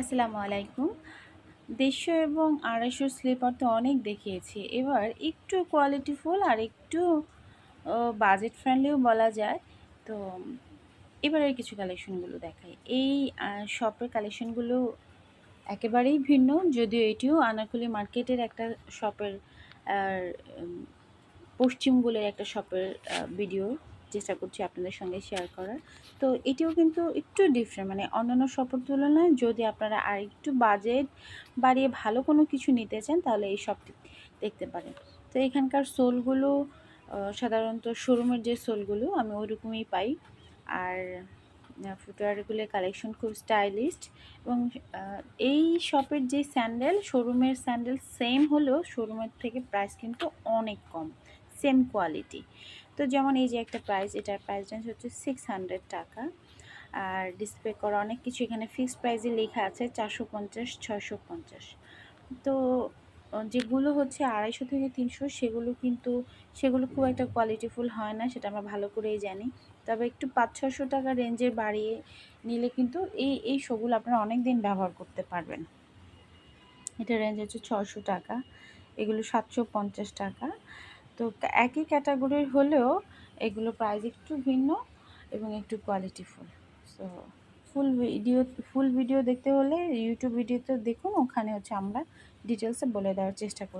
আসসালামু আলাইকুম। দেড়শো এবং আড়াইশো স্লিপার তো অনেক দেখিয়েছি। এবার একটু কোয়ালিটিফুল আর একটু বাজেট ফ্রেন্ডলিও বলা যায়। তো, এবারের কিছু কালেকশনগুলো দেখাই। এই শপের কালেকশনগুলো একেবারেই ভিন্ন। যদিও এটিও আনারকুলি মার্কেটের একটা শপের পশ্চিমগুলোর একটা শপের ভিডিও চেষ্টা করছি আপনাদের সঙ্গে শেয়ার করার। তো এটিও কিন্তু একটু ডিফারেন্ট মানে অন্যান্য শপের তুলনায় যদি আপনারা আর একটু বাজেট বাড়িয়ে ভালো কোনো কিছু নিতে চান, তাহলে এই শপটি দেখতে পারেন। তো এখানকার সোলগুলো সাধারণত শোরুমের যে সোলগুলো, আমি ওইরকমই পাই। আর ফুটওয়ারগুলোর কালেকশন খুব স্টাইলিস্ট এবং এই শপের যে স্যান্ডেল শোরুমের স্যান্ডেল সেম হলেও শোরুমের থেকে প্রাইস কিন্তু অনেক কম সেম কোয়ালিটি তো যেমন এই যে একটা প্রাইস এটার প্রাইস রেঞ্জ হচ্ছে সিক্স হান্ড্রেড টাকা। আর ডিসপ্লে করা অনেক কিছু, এখানে ফিক্সড প্রাইসে লেখা আছে চারশো পঞ্চাশ, ছয়শো পঞ্চাশ। তো যেগুলো হচ্ছে আড়াইশো থেকে তিনশো, সেগুলো কিন্তু, সেগুলো খুব একটা কোয়ালিটিফুল হয় না, সেটা আমরা ভালো করেই জানি। তবে একটু পাঁচ ছশো টাকা রেঞ্জের বাড়িয়ে নিলে কিন্তু এই এই শোগুলো আপনারা অনেক দিন ব্যবহার করতে পারবেন। এটা রেঞ্জ হচ্ছে ছশো টাকা, এগুলো সাতশো পঞ্চাশ টাকা। তো একই ক্যাটাগরির হলেও এগুলো প্রাইস একটু ভিন্ন এবং একটু qualityful so full video full video দেখতে হলে ইউটিউব ভিডিওতে দেখুন, ওখানে হচ্ছে আমরা ডিটেলসে বলে দেওয়ার চেষ্টা করি।